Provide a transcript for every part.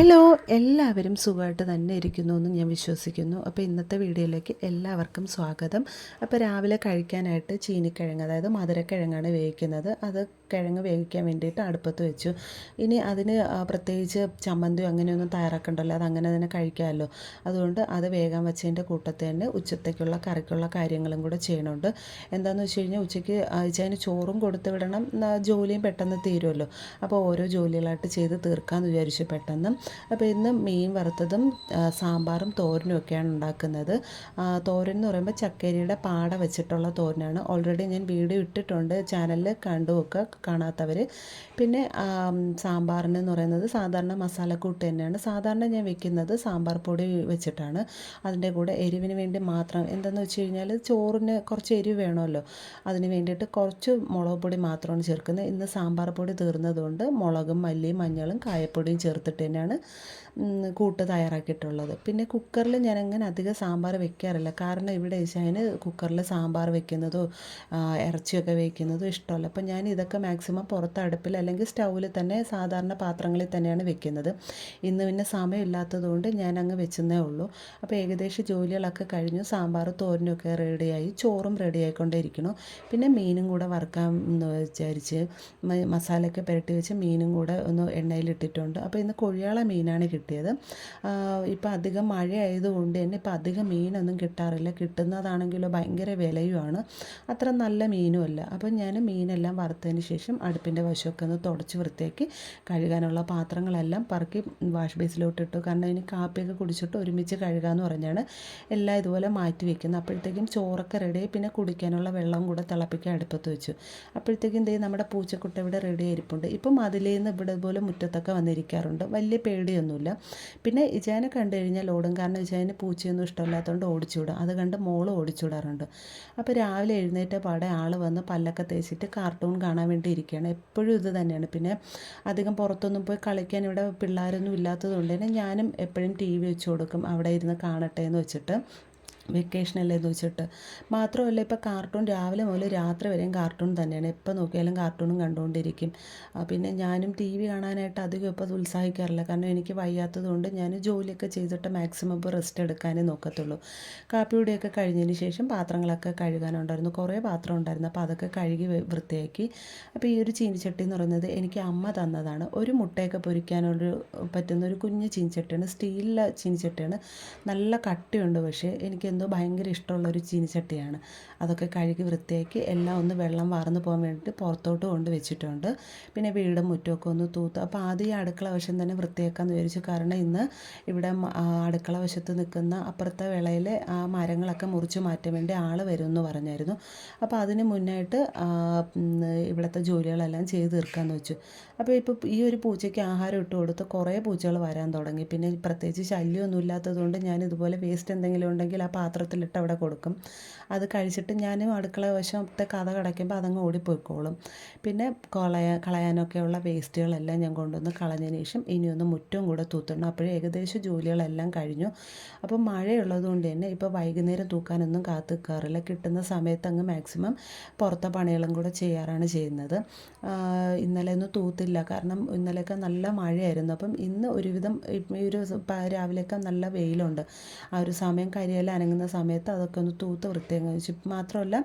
Hello എല്ലാവരും സുഖമായിട്ട് തന്നെ ഇരിക്കുന്നു എന്ന് ഞാൻ വിശ്വസിക്കുന്നു. അപ്പോൾ ഇന്നത്തെ വീഡിയോയിലേക്ക് എല്ലാവർക്കും സ്വാഗതം. അപ്പോൾ രാവിലെ കഴിക്കാനായിട്ട് ചീനിക്കിഴങ്ങ് അതായത് മധുരക്കിഴങ്ങാണ് വേവിക്കുന്നത്. അത് കിഴങ്ങ് വേവിക്കാൻ വേണ്ടിയിട്ട് അടുപ്പത്ത് വെച്ചു. ഇനി അതിന് പ്രത്യേകിച്ച് ചമ്മന്തിയോ അങ്ങനെയൊന്നും തയ്യാറാക്കണ്ടല്ലോ. അത് അങ്ങനെ തന്നെ കഴിക്കാമല്ലോ. അതുകൊണ്ട് അത് വേഗം വെച്ചതിന്റെ കൂട്ടത്തിൽ തന്നെ ഉച്ചത്തേക്കുള്ള കറിക്കുള്ള കാര്യങ്ങളും കൂടെ ചെയ്യണമുണ്ട് എന്താണെന്ന് വെച്ച് കഴിഞ്ഞാൽ ഉച്ചയ്ക്ക് അയച്ചതിന് ചോറും കൊടുത്ത് വിടണം. ജോലിയും പെട്ടെന്ന് തീരുമല്ലോ. അപ്പോൾ ഓരോ ജോലികളായിട്ട് ചെയ്ത് തീർക്കാമെന്ന് വിചാരിച്ചു പെട്ടെന്ന്. അപ്പോൾ ഇന്ന് മീൻ വറുത്തതും സാമ്പാറും തോരനും ഒക്കെയാണ് ഉണ്ടാക്കുന്നത്. തോരൻ എന്ന് പറയുമ്പോൾ ചക്കേരിയുടെ പാട വെച്ചിട്ടുള്ള തോരനാണ്. ഓൾറെഡി ഞാൻ വീഡിയോ ഇട്ടിട്ടുണ്ട് ചാനലിൽ കണ്ടു ഒക്കെ കാണാത്തവർ പിന്നെ സാമ്പാറിന് എന്ന് പറയുന്നത് സാധാരണ മസാലക്കൂട്ട് തന്നെയാണ്. സാധാരണ ഞാൻ വെക്കുന്നത് സാമ്പാർ പൊടി വെച്ചിട്ടാണ്. അതിന്റെ കൂടെ എരിവിന് വേണ്ടി മാത്രം എന്താണെന്ന് വെച്ച് കഴിഞ്ഞാൽ ചോറിന് കുറച്ച് എരിവ് വേണമല്ലോ. അതിന് വേണ്ടിയിട്ട് കുറച്ച് മുളക് പൊടി മാത്രമാണ് ചേർക്കുന്നത്. ഇന്ന് സാമ്പാർ പൊടി തീർന്നതുകൊണ്ട് മുളകും മല്ലിയും മഞ്ഞളും കായപ്പൊടിയും ചേർത്തിട്ട് തന്നെയാണ് കൂട്ട് തയ്യാറാക്കിയിട്ടുള്ളത്. പിന്നെ കുക്കറിൽ ഞാൻ അങ്ങനെ അധികം സാമ്പാർ വെക്കാറില്ല. കാരണം ഇവിടെ ഇശാന് കുക്കറിൽ സാമ്പാർ വെക്കുന്നതോ ഇറച്ചിയൊക്കെ വെക്കുന്നതോ ഇഷ്ടമല്ല. അപ്പോൾ ഞാൻ ഇതൊക്കെ മാക്സിമം പുറത്ത് അടുപ്പിൽ അല്ലെങ്കിൽ സ്റ്റൗവിൽ തന്നെ സാധാരണ പാത്രങ്ങളിൽ തന്നെയാണ് വെക്കുന്നത്. ഇന്ന് പിന്നെ സമയമില്ലാത്തതുകൊണ്ട് ഞാൻ അങ്ങ് വെച്ചെന്നേ ഉള്ളൂ. അപ്പോൾ ഏകദേശം ജോലികളൊക്കെ കഴിഞ്ഞു. സാമ്പാർ തോരനൊക്കെ റെഡിയായി. ചോറും റെഡി ആയിക്കൊണ്ടേയിരിക്കണു പിന്നെ മീനും കൂടെ വറുക്കാൻ എന്ന് വിചാരിച്ച് മസാലയൊക്കെ പുരട്ടി വെച്ച് മീനും കൂടെ ഒന്ന് എണ്ണയിലിട്ടിട്ടുണ്ട്. അപ്പോൾ ഇന്ന് കൊഴിയാള മീനാണ് കിട്ടിയത്. ഇപ്പോൾ അധികം മഴ ആയതുകൊണ്ട് തന്നെ ഇപ്പോൾ അധികം മീനൊന്നും കിട്ടാറില്ല. കിട്ടുന്നതാണെങ്കിലോ ഭയങ്കര വിലയുമാണ്. അത്ര നല്ല മീനും അല്ല. അപ്പം ഞാൻ മീനെല്ലാം വറുത്തതിന് ശേഷം അടുപ്പിന്റെ വശമൊക്കെ ഒന്ന് തുടച്ച് വൃത്തിയാക്കി കഴുകാനുള്ള പാത്രങ്ങളെല്ലാം പറക്കി വാഷ് ബേസിലോട്ട് ഇട്ടു. കാരണം ഇനി കാപ്പിയൊക്കെ കുടിച്ചിട്ട് ഒരുമിച്ച് കഴുകാമെന്ന് പറഞ്ഞാണ് എല്ലാം ഇതുപോലെ മാറ്റി വെക്കുന്നത്. അപ്പോഴത്തേക്കും ചോറൊക്കെ റെഡി പിന്നെ കുടിക്കാനുള്ള വെള്ളം കൂടെ തിളപ്പിക്കാൻ അടുപ്പത്ത് വെച്ചു. അപ്പോഴത്തേക്കും ദേ നമ്മുടെ പൂച്ചക്കുട്ട ഇവിടെ റെഡി ആയിരിപ്പുണ്ട്. ഇപ്പം അതിലേന്ന് ഇവിടെ പോലെ മുറ്റത്തൊക്കെ വന്നിരിക്കാറുണ്ട്. വലിയ പേടിയൊന്നുമില്ല. പിന്നെ ഇജാനെ കണ്ടു കഴിഞ്ഞാൽ ഓടും. കാരണം ഇജാന് പൂച്ചയൊന്നും ഇഷ്ടമില്ലാത്തതുകൊണ്ട് ഓടിച്ചുവിടും. അത് കണ്ട് മോൾ ഓടിച്ചുവിടാറുണ്ട്. അപ്പോൾ രാവിലെ എഴുന്നേറ്റ പാടെ ആൾ വന്ന് പല്ലൊക്കെ തേച്ചിട്ട് കാർട്ടൂൺ കാണാൻ വേണ്ടി ഇരിക്കുകയാണ്. എപ്പോഴും ഇത് തന്നെയാണ്. പിന്നെ അധികം പുറത്തൊന്നും പോയി കളിക്കാൻ ഇവിടെ പിള്ളേരൊന്നും ഇല്ലാത്തതുകൊണ്ട് തന്നെ ഞാനും എപ്പോഴും ടി വി വെച്ച് കൊടുക്കും. അവിടെ ഇരുന്ന് കാണട്ടെ എന്ന് വെച്ചിട്ട്. വെക്കേഷനല്ലേ എന്ന് വെച്ചിട്ട് മാത്രമല്ല ഇപ്പോൾ കാർട്ടൂൺ രാവിലെ മുതൽ രാത്രി വരെയും കാർട്ടൂൺ തന്നെയാണ്. എപ്പോൾ നോക്കിയാലും കാർട്ടൂണും കണ്ടുകൊണ്ടിരിക്കും. പിന്നെ ഞാനും ടി വി കാണാനായിട്ട് അധികം ഇപ്പോൾ ഉത്സാഹിക്കാറില്ല. കാരണം എനിക്ക് വയ്യാത്തതുകൊണ്ട് ഞാൻ ജോലിയൊക്കെ ചെയ്തിട്ട് മാക്സിമം ഇപ്പോൾ റെസ്റ്റ് എടുക്കാനേ നോക്കത്തുള്ളൂ. കാപ്പി കുടിയൊക്കെ കഴിഞ്ഞതിന് ശേഷം പാത്രങ്ങളൊക്കെ കഴുകാനുണ്ടായിരുന്നു. കുറേ പാത്രം ഉണ്ടായിരുന്നു. അപ്പോൾ അതൊക്കെ കഴുകി വൃത്തിയാക്കി. അപ്പോൾ ഈ ഒരു ചീനിച്ചട്ടി എന്ന് പറയുന്നത് എനിക്ക് അമ്മ തന്നതാണ്. ഒരു മുട്ടയൊക്കെ പൊരിക്കാനൊരു പറ്റുന്ന ഒരു കുഞ്ഞ് ചീനിച്ചട്ടിയാണ്. സ്റ്റീലിലെ ചീനിച്ചട്ടിയാണ്. നല്ല കട്ടിയുണ്ട് പക്ഷേ എനിക്ക് എന്തോ ഭയങ്കര ഇഷ്ടമുള്ള ഒരു ചീനിച്ചട്ടിയാണ്. അതൊക്കെ കഴുകി വൃത്തിയാക്കി എല്ലാം ഒന്ന് വെള്ളം വാർന്ന് പോകാൻ വേണ്ടിയിട്ട് പുറത്തോട്ട് കൊണ്ട് വെച്ചിട്ടുണ്ട്. പിന്നെ വീടും മുറ്റമൊക്കെ ഒന്ന് തൂത്ത് അപ്പോൾ ആദ്യം ഈ അടുക്കള വശം തന്നെ വൃത്തിയാക്കാമെന്ന് വിചാരിച്ചു. കാരണം ഇന്ന് ഇവിടെ അടുക്കള വശത്ത് നിൽക്കുന്ന അപ്പുറത്തെ വിളയിലെ ആ മരങ്ങളൊക്കെ മുറിച്ച് മാറ്റാൻ വേണ്ടി ആൾ എന്ന് പറഞ്ഞായിരുന്നു. അപ്പോൾ അതിന് മുന്നായിട്ട് ഇവിടുത്തെ ജോലികളെല്ലാം ചെയ്ത് തീർക്കാമെന്ന് വെച്ചു. അപ്പോൾ ഇപ്പോൾ ഈ ഒരു പൂച്ചയ്ക്ക് ആഹാരം ഇട്ട് കൊടുത്ത് കുറേ പൂച്ചകൾ വരാൻ തുടങ്ങി. പിന്നെ പ്രത്യേകിച്ച് ശല്യമൊന്നും ഇല്ലാത്തതുകൊണ്ട് ഞാൻ ഇതുപോലെ വേസ്റ്റ് എന്തെങ്കിലും ഉണ്ടെങ്കിൽ ആ പാത്രത്തിലിട്ട് അവിടെ കൊടുക്കും. അത് കഴിച്ചിട്ട് ഞാൻ അടുക്കള വശത്തെ കഥ കിടക്കുമ്പോൾ അതങ്ങ് ഓടിപ്പോയിക്കോളും. പിന്നെ കളയ കളയാനൊക്കെയുള്ള വേസ്റ്റുകളെല്ലാം ഞാൻ കൊണ്ടുവന്ന് കളഞ്ഞതിന് ശേഷം ഇനിയൊന്ന് മുറ്റവും കൂടെ തൂത്തണം അപ്പോഴേ ഏകദേശം ജോലികളെല്ലാം കഴിഞ്ഞു. അപ്പോൾ മഴയുള്ളത് കൊണ്ട് തന്നെ ഇപ്പോൾ വൈകുന്നേരം തൂക്കാനൊന്നും കാത്തു നിൽക്കാറില്ല കിട്ടുന്ന സമയത്ത് അങ്ങ് മാക്സിമം പുറത്തെ പണികളും കൂടെ ചെയ്യാറാണ് ചെയ്യുന്നത്. ഇന്നലെ ഒന്നും തൂത്തില്ല. കാരണം ഇന്നലെയൊക്കെ നല്ല മഴയായിരുന്നു. അപ്പം ഇന്ന് ഒരുവിധം ഈ ഒരു രാവിലെയൊക്കെ നല്ല വെയിലുണ്ട്. ആ ഒരു സമയം കരിയെല്ലാം അനങ്ങുന്ന സമയത്ത് അതൊക്കെ ഒന്ന് തൂത്ത് വൃത്തിയാക്കി വെച്ചു. മാത്രമല്ല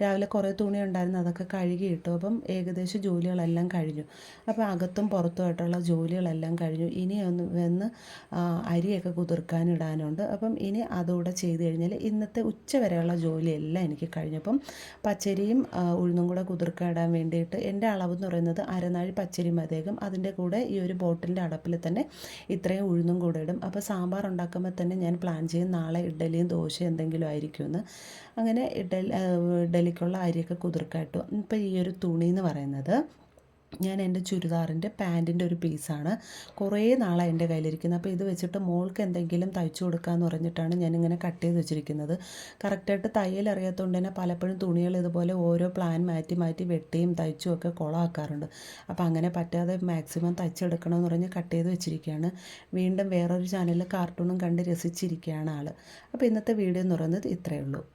രാവിലെ കുറേ തുണി ഉണ്ടായിരുന്നു അതൊക്കെ കഴുകി ഇട്ടു. അപ്പം ഏകദേശം ജോലികളെല്ലാം കഴിഞ്ഞു. അപ്പോൾ അകത്തും പുറത്തുമായിട്ടുള്ള ജോലികളെല്ലാം കഴിഞ്ഞു. ഇനി ഒന്ന് വന്ന് അരിയൊക്കെ കുതിർക്കാനിടാനുണ്ട് അപ്പം ഇനി അതുകൂടെ ചെയ്ത് കഴിഞ്ഞാൽ ഇന്നത്തെ ഉച്ച വരെയുള്ള ജോലിയെല്ലാം എനിക്ക് കഴിഞ്ഞപ്പം പച്ചരിയും ഉഴുന്നും കൂടെ കുതിർക്കാൻ ഇടാൻ വേണ്ടിയിട്ട് എന്റെ അളവ് എന്ന് പറയുന്നത് അരനാഴി പച്ചരി മതിയാകും അതിന്റെ കൂടെ ഈ ഒരു ബോട്ടിലിന്റെ അടപ്പിൽ തന്നെ ഇത്രയും ഉഴുന്നും കൂടെ ഇടും. അപ്പോൾ സാമ്പാർ ഉണ്ടാക്കുമ്പോൾ തന്നെ ഞാൻ പ്ലാൻ ചെയ്യും നാളെ ഇഡ്ഡലിയും ദോശയും എന്തെങ്കിലും ആയിരിക്കുമെന്ന്. അങ്ങനെ ഇഡലി ഇഡലിക്കുള്ള അരിയൊക്കെ കുതിർക്കായിട്ടു. ഇപ്പോൾ ഈ ഒരു തുണി എന്ന് പറയുന്നത് ഞാൻ എന്റെ ചുരിദാറിന്റെ പാന്റിന്റെ ഒരു പീസാണ്. കുറേ നാളായി എന്റെ കയ്യിലിരിക്കുന്നത്. അപ്പോൾ ഇത് വെച്ചിട്ട് മോൾക്ക് എന്തെങ്കിലും തയ്ച്ചു കൊടുക്കാമെന്ന് പറഞ്ഞിട്ടാണ് ഞാനിങ്ങനെ കട്ട് ചെയ്ത് വെച്ചിരിക്കുന്നത്. കറക്റ്റായിട്ട് തയ്യൽ അറിയാത്തതുകൊണ്ട് തന്നെ പലപ്പോഴും തുണികൾ ഇതുപോലെ ഓരോ പ്ലാൻ മാറ്റി മാറ്റി വെട്ടിയും തയ്ച്ചും ഒക്കെ കുളമാക്കാറുണ്ട് അപ്പോൾ അങ്ങനെ പറ്റാതെ മാക്സിമം തയ്ച്ചെടുക്കണമെന്ന് പറഞ്ഞ് കട്ട് ചെയ്ത് വെച്ചിരിക്കുകയാണ്. വീണ്ടും വേറൊരു ചാനലിൽ കാർട്ടൂണും കണ്ട് രസിച്ചിരിക്കുകയാണ് ആൾ അപ്പോൾ ഇന്നത്തെ വീഡിയോ എന്ന് പറയുന്നത് ഇത്രയേ ഉള്ളൂ.